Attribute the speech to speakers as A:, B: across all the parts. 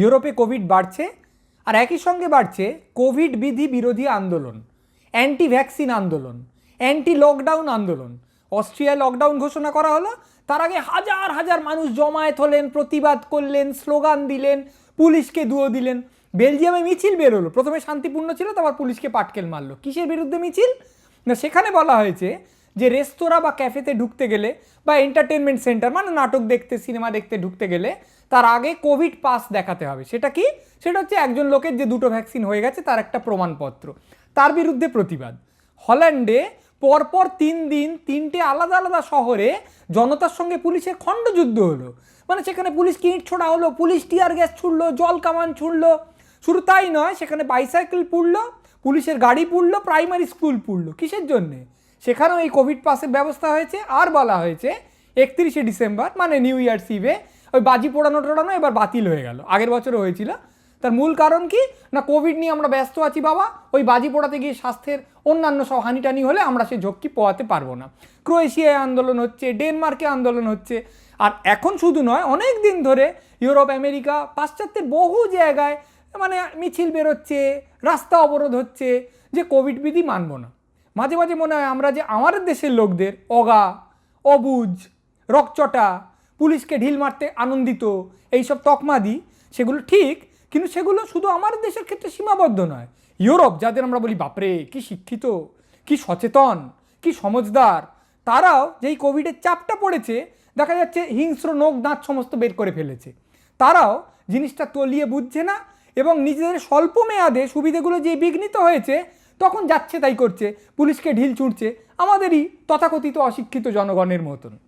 A: ইউরোপে কোভিড বাড়ছে আর একই সঙ্গে বাড়ছে কোভিড বিধি বিরোধী আন্দোলন অ্যান্টি ভ্যাকসিন আন্দোলন অ্যান্টি লকডাউন আন্দোলন। অস্ট্রিয়ায় লকডাউন ঘোষণা করা হলো, তার আগে হাজার হাজার মানুষ জমায়েত হলেন, প্রতিবাদ করলেন, স্লোগান দিলেন, পুলিশকে দুয়ো দিলেন। বেলজিয়ামে মিছিল বেরোলো, প্রথমে শান্তিপূর্ণ ছিল, তারপর পুলিশকে পাটকেল মারলো। কিসের বিরুদ্ধে মিছিল? না, সেখানে বলা হয়েছে যে রেস্তোরাঁ বা ক্যাফেতে ঢুকতে গেলে বা এন্টারটেনমেন্ট সেন্টার মানে নাটক দেখতে সিনেমা দেখতে ঢুকতে গেলে তার আগে কোভিড পাস দেখাতে হবে। সেটা কি? সেটা হচ্ছে একজন লোকের যে দুটো ভ্যাকসিন হয়ে গেছে তার একটা প্রমাণপত্র। তার বিরুদ্ধে প্রতিবাদ। হল্যান্ডে পরপর তিন দিন তিনটে আলাদা আলাদা শহরে জনতার সঙ্গে পুলিশের খণ্ডযুদ্ধ হলো। মানে সেখানে পুলিশ কিট ছোড়া হলো, পুলিশ টিয়ার গ্যাস ছুড়লো, জল কামান ছুড়লো। শুধু তাই নয়, সেখানে বাইসাইকেল পুড়লো, পুলিশের গাড়ি পুড়লো প্রাইমারি স্কুল পুড়লো। কিসের জন্যে? সেখানেও এই কোভিড পাসের ব্যবস্থা হয়েছে। আর বলা হয়েছে, একত্রিশে ডিসেম্বর মানে নিউ ইয়ার্স ইভে ওই বাজি পোড়ানো টোড়ানো এবার বাতিল হয়ে গেল। আগের বছরও হয়েছিল। তার মূল কারণ কি? না কোভিড নিয়ে আমরা ব্যস্ত আছি বাবা। ওই বাজি পোড়াতে গিয়ে স্বাস্থ্যের অন্যান্য সব হানিটানি হলে আমরা সেই ঝক্কি পোয়াতে পারব না। ক্রোয়েশিয়ায় আন্দোলন হচ্ছে, ডেনমার্কে আন্দোলন হচ্ছে। আর এখন শুধু নয়, অনেক দিন ধরে ইউরোপ, আমেরিকা পাশ্চাত্যের বহু জায়গায় মানে মিছিল বেরোচ্ছে, রাস্তা অবরোধ হচ্ছে যে কোভিড বিধি মানব না। মাঝে মাঝে মনে হয় আমরা যে আমাদের দেশের লোকদের অগা, অবুজ, রকচটা, পুলিশকে ঢিল মারতে আনন্দিত, এইসব তকমা দিই, সেগুলো ঠিক, কিন্তু সেগুলো শুধু আমাদের দেশের ক্ষেত্রে সীমাবদ্ধ নয়। ইউরোপ, যাদের আমরা বলি, বাপরে, কি শিক্ষিত, কি সচেতন, কি সমজদার তারাও যেই কোভিডের চাপটা পড়েছে, দেখা যাচ্ছে হিংস্র, নোক দাঁত সমস্ত বের করে ফেলেছে। তারাও জিনিসটা তলিয়ে বুঝছে না এবং নিজেদের স্বল্প মেয়াদে সুবিধেগুলো যে বিঘ্নিত হয়েছে তখন যাচ্ছে তাই করছে, পুলিশকে ঢিল ছুঁড়ছে, আমাদেরই তথাকথিত অশিক্ষিত জনগণের মতন।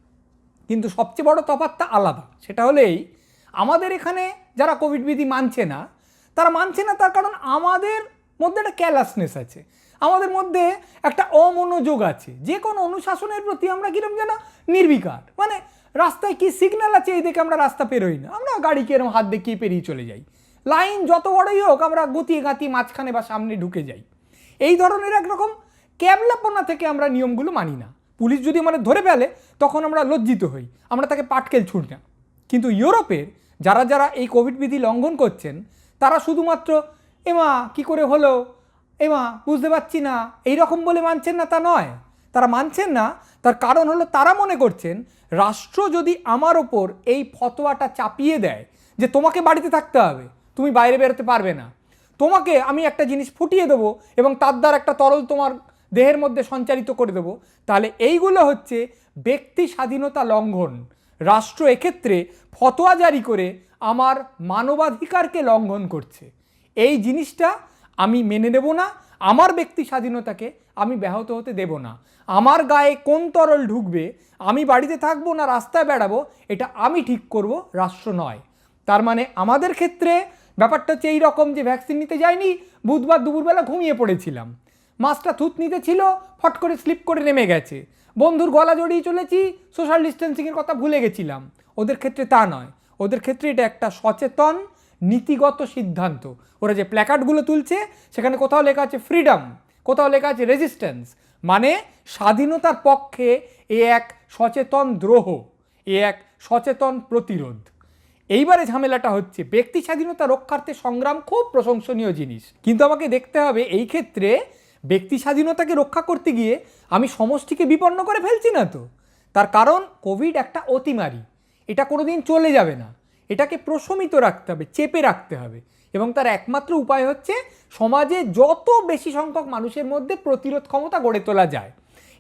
A: কিন্তু সবচেয়ে বড় তফাৎটা আলাদা, সেটা হলেই আমাদের এখানে যারা কোভিড বিধি মানছে না, তারা মানছে না তার কারণ আমাদের মধ্যে একটা ক্যালাসনেস আছে। আমাদের মধ্যে একটা অমনোযোগ আছে। যে কোনো অনুশাসনের প্রতি আমরা কীরকম যেন নির্বিকার। মানে রাস্তায় কি সিগন্যাল আছে এই দেখে আমরা রাস্তা পেরোই না। আমরা গাড়িকে এরম হাত দেখিয়ে পেরিয়ে চলে যাই। লাইন যত বড়ই হোক, আমরা গতিয়ে গাতিয়ে মাঝখানে বা সামনে ঢুকে যাই। এই ধরনের একরকম ক্যাবলাপনা থেকে আমরা নিয়মগুলো মানি না। পুলিশ যদি আমাদের ধরে ফেলে, তখন আমরা লজ্জিত হই। আমরা তাকে পাটকেল ছুট না। কিন্তু ইউরোপের যারা যারা এই কোভিড বিধি লঙ্ঘন করছেন, তারা শুধুমাত্র এমা কি করে হলো? এমা বুঝতে পারছি না। এই রকম বলে মানছেন না তা নয়। তারা মানছেন না। তার কারণ হলো তারা মনে করছেন, রাষ্ট্র যদি আমার ওপর এই ফতোয়াটা চাপিয়ে দেয় যে তোমাকে বাড়িতে থাকতে হবে, তুমি বাইরে বেরোতে পারবে না। তোমাকে আমি একটা জিনিস ফুটিয়ে দেবো এবং তার দ্বারা একটা তরল তোমার দেহের মধ্যে সঞ্চারিত করে দেবো। তাহলে এইগুলো হচ্ছে ব্যক্তি স্বাধীনতা লঙ্ঘন। রাষ্ট্র এক্ষেত্রে ফতোয়া জারি করে আমার মানবাধিকারকে লঙ্ঘন করছে। এই জিনিসটা আমি মেনে নেব না, আমার ব্যক্তি স্বাধীনতাকে আমি ব্যাহত হতে দেব না। আমার গায়ে কোন তরল ঢুকবে, আমি বাড়িতে থাকব না রাস্তায় বেড়াবো, এটা আমি ঠিক করব, রাষ্ট্র নয়। তার মানে আমাদের ক্ষেত্রে ব্যাপারটা হচ্ছে এই রকম যে ভ্যাকসিন নিতে যাইনি, বুধবার দুপুরবেলা ঘুমিয়ে পড়েছিলাম। মাছটা থুত নিতে ছিল, ফট করে স্লিপ করে নেমে গেছে। বন্ধুর গলা জড়িয়ে চলেছি সোশ্যাল ডিস্টেন্সিংয়ের কথা ভুলে গেছিলাম। ওদের ক্ষেত্রে তা নয়। ওদের ক্ষেত্রে এটা একটা সচেতন, নীতিগত সিদ্ধান্ত। ওরা যে প্ল্যাকার্ডগুলো তুলছে, সেখানে কোথাও লেখা আছে ফ্রিডম কোথাও লেখা আছে রেজিস্ট্যান্স মানে স্বাধীনতার পক্ষে এ এক সচেতন দ্রোহ, এ এক সচেতন প্রতিরোধ। এইবারে ঝামেলাটা হচ্ছে, ব্যক্তি স্বাধীনতা রক্ষার্থে সংগ্রাম খুব প্রশংসনীয় জিনিস। কিন্তু আমাকে দেখতে হবে এই ক্ষেত্রে ব্যক্তি স্বাধীনতাকে রক্ষা করতে গিয়ে আমি সমষ্টিকে বিপন্ন করে ফেলছি না তো? তার কারণ, কোভিড একটা অতিমারি। এটা কোনোদিন চলে যাবে না। এটাকে প্রশমিত রাখতে হবে, চেপে রাখতে হবে। এবং তার একমাত্র উপায় হচ্ছে সমাজে যত বেশি সংখ্যক মানুষের মধ্যে প্রতিরোধ ক্ষমতা গড়ে তোলা যায়।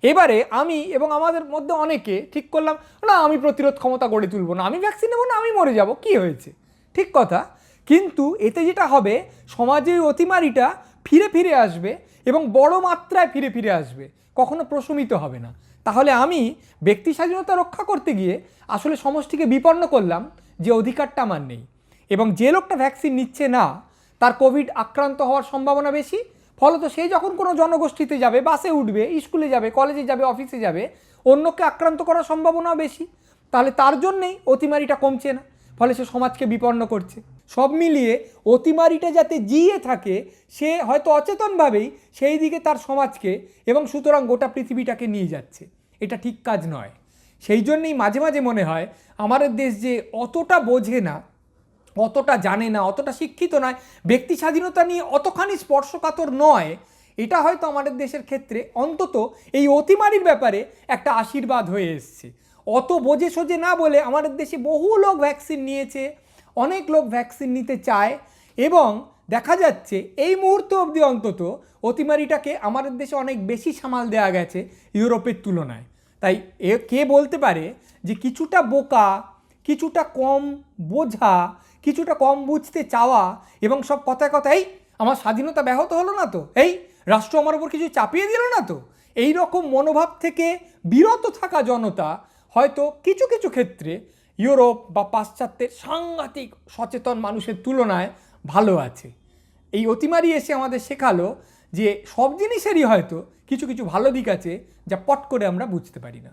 A: এবারে আমি এবং আমাদের মধ্যে অনেকে ঠিক করলাম, না, আমি প্রতিরোধ ক্ষমতা গড়ে তুলবো না, আমি ভ্যাকসিন নেব না, আমি মরে যাব। কি হয়েছে? ঠিক কথা, কিন্তু এতে যেটা হবে, সমাজে ওই অতিমারিটা ফিরে ফিরে আসবে এবং বড় মাত্রায় ফিরে ফিরে আসবে, কখনো প্রশমিত হবে না। তাহলে আমি ব্যক্তি স্বাধীনতা রক্ষা করতে গিয়ে আসলে সমষ্টিকে বিপন্ন করলাম, যে অধিকারটা আমার নেই। এবং যে লোকটা ভ্যাকসিন নিচ্ছে না, তার কোভিড আক্রান্ত হওয়ার সম্ভাবনা বেশি ফলত সে যখন কোনো জনগোষ্ঠীতে যাবে, বাসে উঠবে, স্কুলে যাবে, কলেজে যাবে, অফিসে যাবে, অন্যকে আক্রান্ত করার সম্ভাবনাও বেশি। তাহলে তার জন্যেই অতিমারিটা কমছে না, ফলে সে সমাজকে বিপন্ন করছে। সব মিলিয়ে অতিমারিটা যাতে জিয়ে থাকে, সে হয়তো অচেতনভাবেই সেই দিকে তার সমাজকে এবং সুতরাং গোটা পৃথিবীটাকে নিয়ে যাচ্ছে। এটা ঠিক কাজ নয়। সেই জন্যেই মাঝে মাঝে মনে হয়, আমাদের দেশ যে অতটা বোঝে না অতটা জানে না, অতটা শিক্ষিত নয়। ব্যক্তি স্বাধীনতা নিয়ে অতখানি স্পর্শকাতর নয়। এটা হয়তো আমাদের দেশের ক্ষেত্রে অন্তত এই অতিমারির ব্যাপারে একটা আশীর্বাদ হয়ে এসছে। অত বোঝে সোজে না বলে আমাদের দেশে বহু লোক ভ্যাকসিন নিয়েছে, অনেক লোক ভ্যাকসিন নিতে চায় এবং দেখা যাচ্ছে এই মুহূর্ত অবধি অন্তত অতিমারিটাকে আমাদের দেশে অনেক বেশি সামাল দেওয়া গেছে ইউরোপের তুলনায়। তাই এ কে বলতে পারে যে কিছুটা বোকা, কিছুটা কম বোঝা কিছুটা কম বুঝতে চাওয়া এবং সব কথায় কথায় আমার স্বাধীনতা ব্যাহত হলো না তো? এই, রাষ্ট্র আমার উপর কিছু চাপিয়ে দিল না তো? এই রকম মনোভাব থেকে বিরত থাকা জনতা হয়তো কিছু কিছু ক্ষেত্রে ইউরোপ বা পাশ্চাত্যের সাংঘাতিক সচেতন মানুষের তুলনায় ভালো আছে। এই অতিমারি এসে আমাদের শেখালো যে সব জিনিসেরই হয়তো কিছু কিছু ভালো দিক আছে যা পট করে আমরা বুঝতে পারি না।